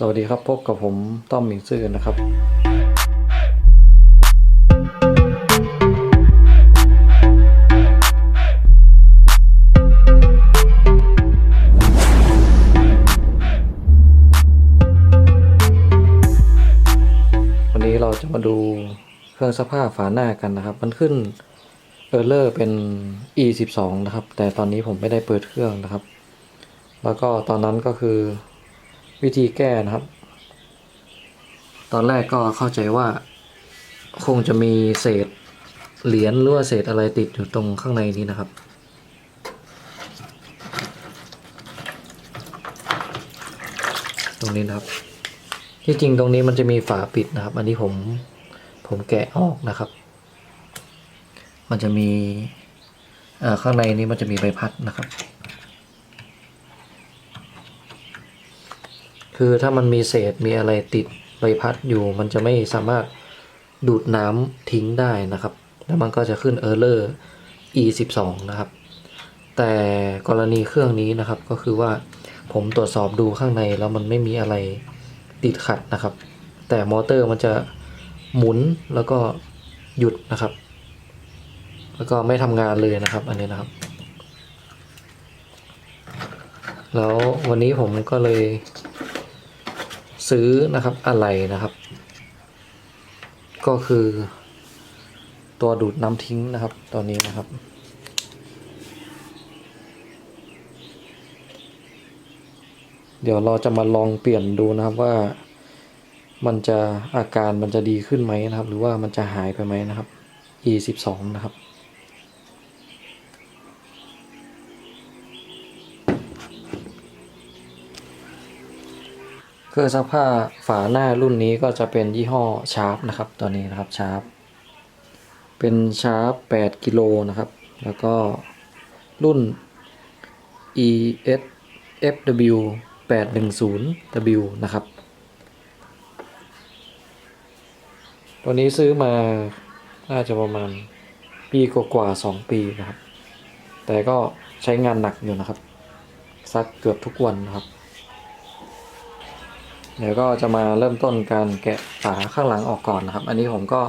สวัสดีครับพบกับผมต้อมมิงซื่อนะครับ วันนี้เราจะมาดูเครื่องซักผ้าฝาหน้ากันนะครับ มันขึ้นเออร์เลอร์เป็น e 1 2นะครับ แต่ตอนนี้ผมไม่ได้เปิดเครื่องนะครับ แล้วก็ตอนนั้นก็คือ วิธีแก้นะครับ ตอนแรกก็เข้าใจว่า คงจะมีเศษเหรียญหรือว่าเศษอะไรติดอยู่ตรงข้างในนี้นะครับ ตรงนี้นะครับ ที่จริงตรงนี้มันจะมีฝาปิดนะครับ อันนี้ผมผมแกะออกนะครับ มันจะมีข้างในนี้มันจะมีใบพัดนะครับ คือถ้ามันมีเศษมีอะไรติดใบพัดอยู่ มันจะไม่สามารถดูดน้ำทิ้งได้นะครับ แล้วมันก็จะขึ้น error e 1 2นะครับ แต่กรณีเครื่องนี้นะครับก็คือว่าผมตรวจสอบดูข้างในแล้วมันไม่มีอะไรติดขัดนะครับ แต่มอเตอร์มันจะหมุนแล้วก็หยุดนะครับ แล้วก็ไม่ทำงานเลยนะครับ อันนี้นะครับ แล้ววันนี้ผมก็เลย ซื้อนะครับอะไรนะครับ ก็คือ ตัวดูดน้ำทิ้งนะครับ ตอนนี้นะครับ เดี๋ยวเราจะมาลองเปลี่ยนดูนะครับว่า มันจะอาการมันจะดีขึ้นไหมนะครับ หรือว่ามันจะหายไปไหมนะครับ e 1 2นะครับ รื่องซักผ้าฝาหน้ารุ่นนี้ก็จะเป็นยี่ห้อชาร์ปนะครับตัวนี้นะครับชาร์ปเป็นชาร์ป8กิโลนะครับ แล้วก็รุ่น ES FW 810 W นะครับ ตัวนี้ซื้อมา น่าจะประมาณปีกว่าๆสองปีนะครับ แต่ก็ใช้งานหนักอยู่นะครับ ซักเกือบทุกวันนะครับ เดี๋ยวก็จะมาเริ่มต้นการแกะฝาข้างหลังออกก่อนนะครับ อันนี้ผมก็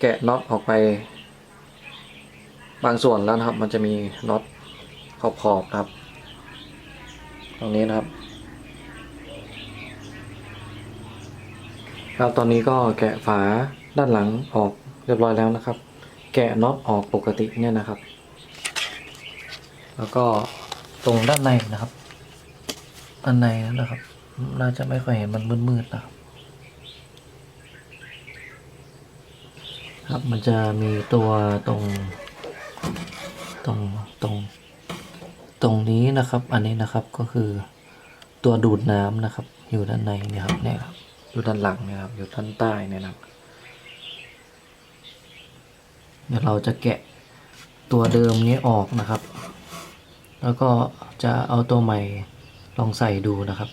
แกะน็อตออกไป บางส่วนแล้วนะครับ มันจะมีน็อตขอบๆนะครับ ตรงนี้นะครับครับตอนนี้ก็แกะฝาด้านหลังออกเรียบร้อยแล้วนะครับ แกะน็อตออกปกติเนี่ยนะครับ แล้วก็ตรงด้านในนะครับด้านในนั่นนะครับ น่าจะไม่ค่อยเห็นมันมืดๆนะครับครับมันจะมีตัวตรงตรงตรงตรงนี้นะครับ อันนี้นะครับก็คือตัวดูดน้ำนะครับ อยู่ด้านในนี่ครับเนี่ยครับอยู่ด้านหลังนี่ยครับอยู่ด้านใต้เนี่ยนะครับเดี๋ยวเราจะแกะตัวเดิมนี้ออกนะครับ แล้วก็จะเอาตัวใหม่ลองใส่ดูนะครับ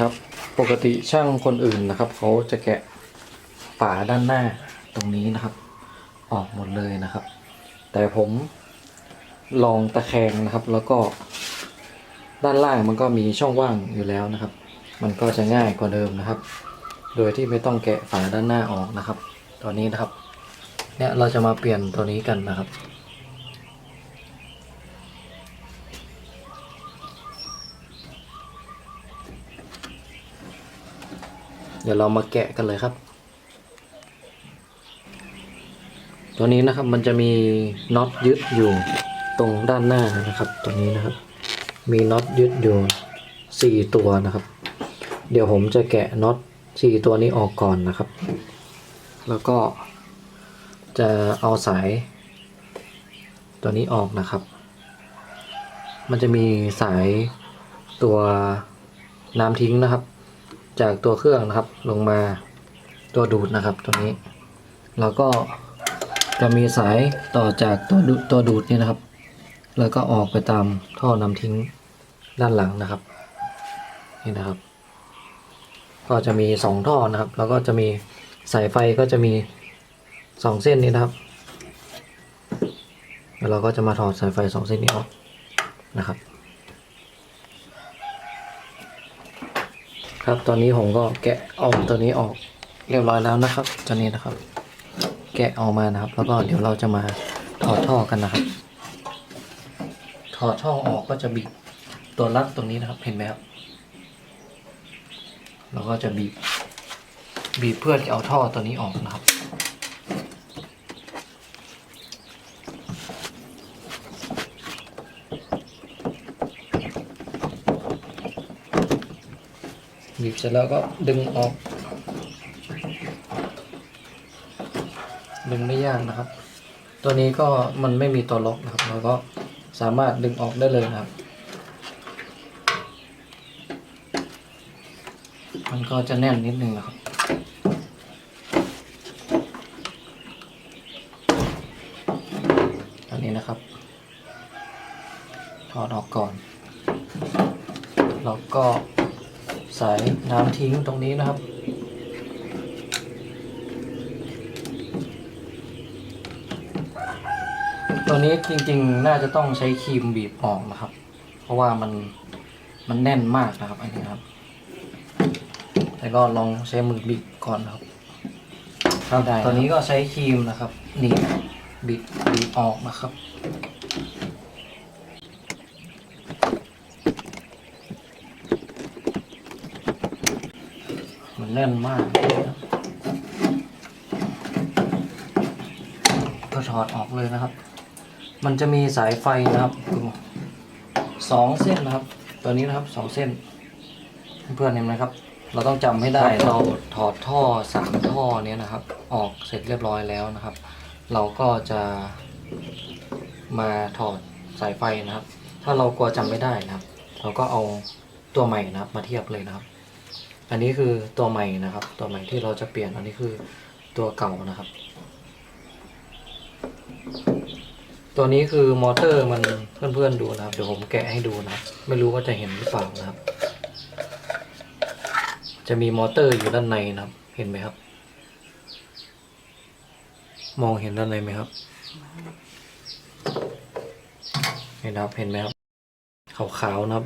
ครับ ปกติช่างคนอื่นนะครับเขาจะแกะฝาด้านหน้าตรงนี้นะครับ ออกหมดเลยนะครับ แต่ผมลองตะแคงนะครับ แล้วก็ด้านล่างมันก็มีช่องว่างอยู่แล้วนะครับ มันก็จะง่ายกว่าเดิมนะครับ โดยที่ไม่ต้องแกะฝาด้านหน้าออกนะครับ ตอนนี้นะครับ เนี่ยเราจะมาเปลี่ยนตัวนี้กันนะครับ เดี๋ยวเรามาแกะกันเลยครับ ตัวนี้นะครับมันจะมีน็อตยึดอยู่ตรงด้านหน้านะครับ ตัวนี้นะครับ มีน็อตยึดอยู่สี่ตัวนะครับ เดี๋ยวผมจะแกะน็อตสี่ตัวนี้ออกก่อนนะครับ แล้วก็จะเอาสาย ตัวนี้ออกนะครับ มันจะมีสายตัวน้ำทิ้งนะครับ จากตัวเครื่องนะครับลงมาตัวดูดนะครับตัวนี้ แล้วก็จะมีสายต่อจากตัวดูตัวดูดนี่นะครับ แล้วก็ออกไปตามท่อนำทิ้งด้านหลังนะครับนี่นะครับ ก็จะมีสองท่อนะครับ แล้วก็จะมีสายไฟก็จะมีสองเส้นนี้นะครับแล้วเราก็จะมาถอดสายไฟสองเส้นนี้ออกนะครับ ครับ ตอนนี้ผมก็แกะออกตัวนี้ออกเรียบร้อยแล้วนะครับตัวนี้นะครับ แกะออกมานะครับ แล้วก็เดี๋ยวเราจะมาถอดท่อกันนะครับ ถอดท่อออกก็จะบีบตัวรัดตรงนี้นะครับ เห็นไหมครับเราก็จะบีบบีบเพื่อที่เอาท่อตัวนี้ออกนะครับ บีบเสร็จแล้วก็ดึงออก ดึงไม่ยากนะครับ ตัวนี้ก็มันไม่มีตัวล็อกนะครับเราก็สามารถดึงออกได้เลยนะครับ มันก็จะแน่นนิดนึงนะครับอันนี้นะครับถอดออกก่อนแล้วก็ ใส่น้ำทิ้งตรงนี้นะครับ ตัวนี้จริงๆ น่าจะต้องใช้ครีมบีบออกนะครับ เพราะว่ามันมันแน่นมากนะครับอันนี้ครับแต่ก็ลองใช้มือบีบก่อนนะครับครับตอนนี้ก็ใช้ครีมนะครับหนี่บีบบีบออกนะครับ แน่นมากนะครับก็ถอดออกเลยนะครับ มันจะมีสายไฟนะครับสองเส้นนะครับ ตัวนี้นะครับสองเส้น เพื่อนๆเห็นไหมครับ เราต้องจำให้ได้เราถอดท่อสามท่อเนี้ยนะครับ ออกเสร็จเรียบร้อยแล้วนะครับ เราก็จะมาถอดสายไฟนะครับ ถ้าเรากลัวจำไม่ได้นะครับ เราก็เอาตัวใหม่นะครับ มาเทียบเลยนะครับ อันนี้คือตัวใหม่นะครับ ตัวใหม่ที่เราจะเปลี่ยนอันนี้คือตัวเก่านะครับ ตัวนี้คือมอเตอร์มันเพื่อนๆดูนะครับ เดี๋ยวผมแกะให้ดูนะครับไม่รู้ว่าจะเห็นหรือเปล่านะครับ จะมีมอเตอร์อยู่ด้านในนะครับ เห็นไหมครับ มองเห็นด้านในไหมครับ เห็นครับเห็นไหมครับขาวๆนะครับ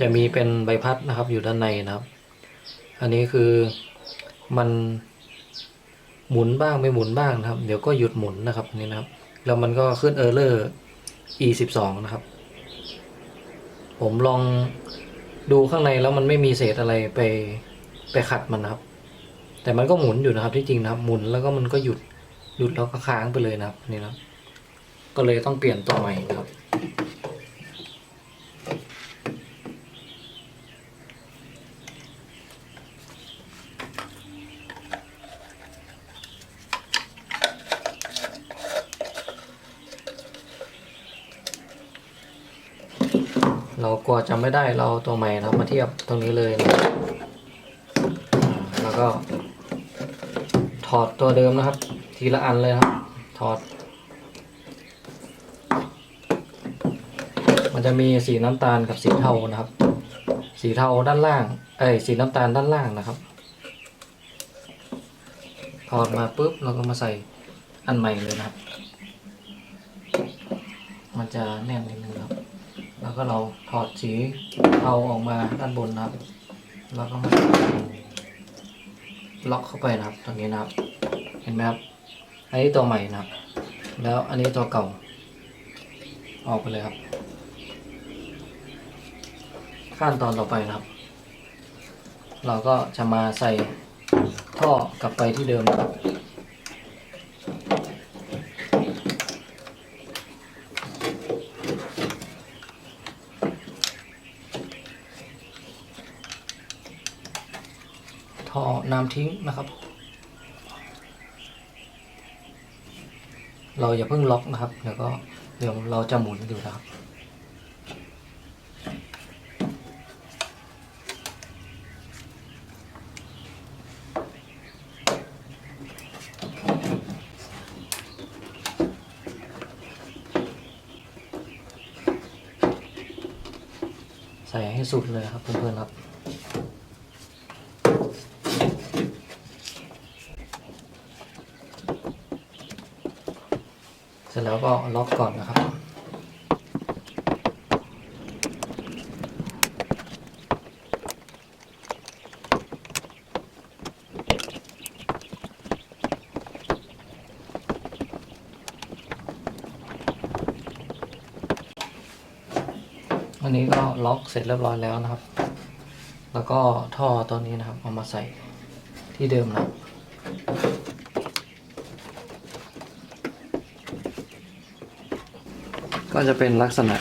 จะมีเป็นใบพัดนะครับ อยู่ด้านในนะครับ อันนี้คือมันหมุนบ้างไม่หมุนบ้างนะครับ เดี๋ยวก็หยุดหมุนนะครับนนี้นะครับ แล้วมันก็ขึ้นเออร์เลอร์ e สิบสองนะครับ ผมลองดูข้างในแล้วมันไม่มีเศษอะไรไปไปขัดมันนะครับ แต่มันก็หมุนอยู่นะครับที่จริงนะครับ หมุนแล้วก็มันก็หยุดหยุดแล้วก็ค้างไปเลยนะครับนี่นะครับก็เลยต้องเปลี่ยนตัวใหม่นะครับ กลัวจำไม่ได้เราตัวใหม่นะครับมาเทียบตรงนี้เลยนะครับแล้วก็ถอดตัวเดิมนะครับ ทีละอันเลยครับ ถอด มันจะมีสีน้ำตาลกับสีเทานะครับ สีเทาด้านล่าง เอ้ยสีน้ำตาลด้านล่างนะครับ ถอดมาปุ๊บเราก็มาใส่อันใหม่เลยนะครับ มันจะแน่นนิดนึงครับ แล้วก็เราถอดสีเทาออกมาด้านบนนะครับ แล้วก็มาล็อกเข้าไปนะครับ ตรงนี้นะครับ เห็นไหมครับ อันนี้ตัวใหม่นะครับ แล้วอันนี้ตัวเก่า ออกไปเลยครับ ขั้นตอนต่อไปนะครับ เราก็จะมาใส่ท่อกลับไปที่เดิมนะครับ ทิ้งนะครับ เราอย่าเพิ่งล็อกนะครับ เดี๋ยวก็เดี๋ยวเราจะหมุนดูนะครับใส่ให้สุดเลยครับเพื่อนๆครับ สร็จแล้วก็ล็อกก่อนนะครับ อันนี้ก็ล็อกเสร็จเรียบร้อยแล้วนะครับ แล้วก็ท่อตัวนี้นะครับ เอามาใส่ที่เดิมนะ ก็จะเป็นลักษณะ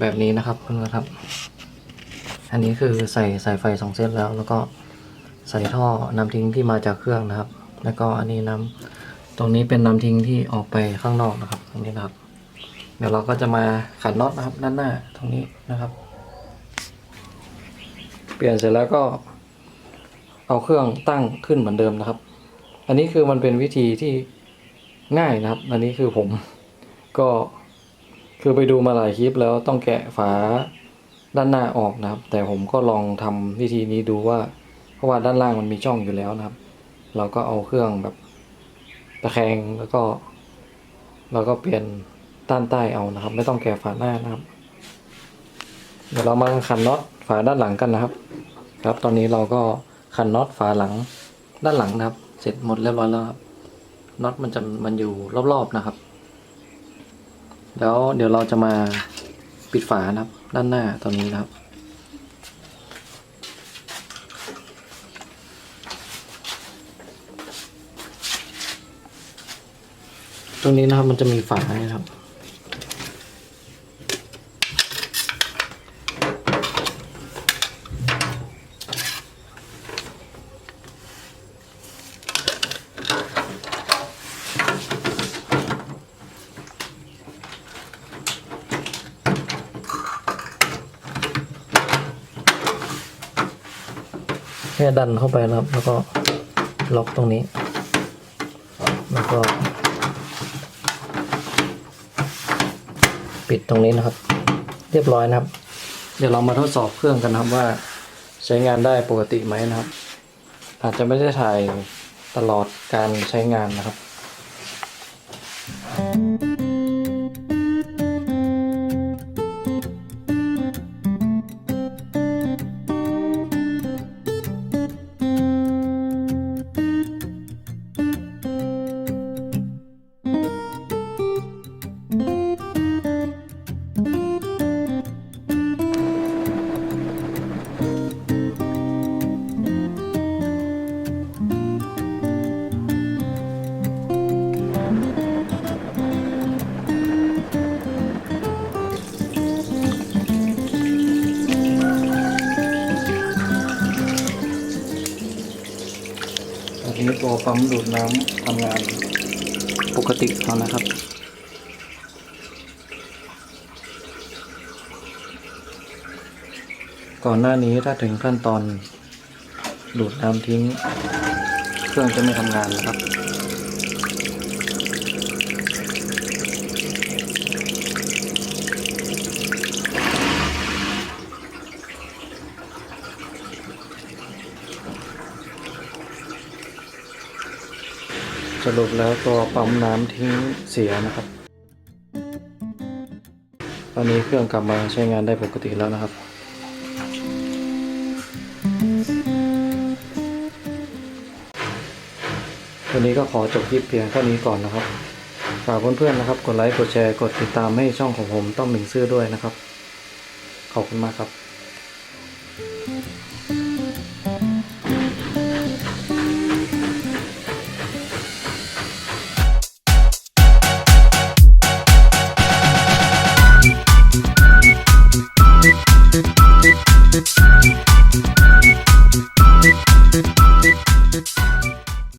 แบบนี้นะครับเพื่อนๆครับ อันนี้คือใส่สายไฟสองเส้นแล้ว แล้วก็ใส่ท่อน้ำทิ้งที่มาจากเครื่องนะครับ แล้วก็อันนี้น้ำตรงนี้เป็นน้ำทิ้งที่ออกไปข้างนอกนะครับ ตรงนี้นะครับ เดี๋ยวเราก็จะมาขันน็อตนะครับด้านหน้าตรงนี้นะครับ เปลี่ยนเสร็จแล้วก็เอาเครื่องตั้งขึ้นเหมือนเดิมนะครับ อันนี้คือมันเป็นวิธีที่ง่ายนะครับ อันนี้คือผมก็ คือไปดูมาหลายคลิปแล้วต้องแกะฝาด้านหน้าออกนะครับ แต่ผมก็ลองทำวิธีนี้ดูว่า เพราะว่าด้านล่างมันมีช่องอยู่แล้วนะครับ เราก็เอาเครื่องแบบตะแคงแล้วก็เราก็เปลี่ยนด้านใต้เอานะครับ ไม่ต้องแกะฝาหน้านะครับ เดี๋ยวเรามาขันน็อตฝาด้านหลังกันนะครับ ครับ ตอนนี้เราก็ขันน็อตฝาหลังด้านหลังนะครับ เสร็จหมดเรียบร้อยแล้วครับน็อตมันจะมันอยู่รอบๆนะครับ แล้วเดี๋ยวเราจะมาปิดฝานะครับ ด้านหน้าตอนนี้นะครับ ตรงนี้นะครับมันจะมีฝานะครับ ค่ดันเข้าไปนะครับ แล้วก็ล็อกตรงนี้ แล้วก็ปิดตรงนี้นะครับ เรียบร้อยนะครับ เดี๋ยวเรามาทดสอบเครื่องกันนะครับว่าใช้งานได้ปกติไหมนะครับ อาจจะไม่ได้ถ่ายตลอดการใช้งานนะครับ ตัวปั๊มดูดน้ำทำงานปกติแล้วนะครับ ก่อนหน้านี้ถ้าถึงขั้นตอนดูดน้ำทิ้ง เครื่องจะไม่ทำงานนะครับ สรุปแล้วตัวปั๊มน้ำทิ้งเสียนะครับ ตอนนี้เครื่องกลับมาใช้งานได้ปกติแล้วนะครับ วันนี้ก็ขอจบคลิปเพียงเท่านี้ก่อนนะครับ ฝากเพื่อนๆนะครับ กดไลค์ กดแชร์ กดติดตามให้ช่องของผมต้องหมิงซื่อด้วยนะครับ ขอบคุณมากครับ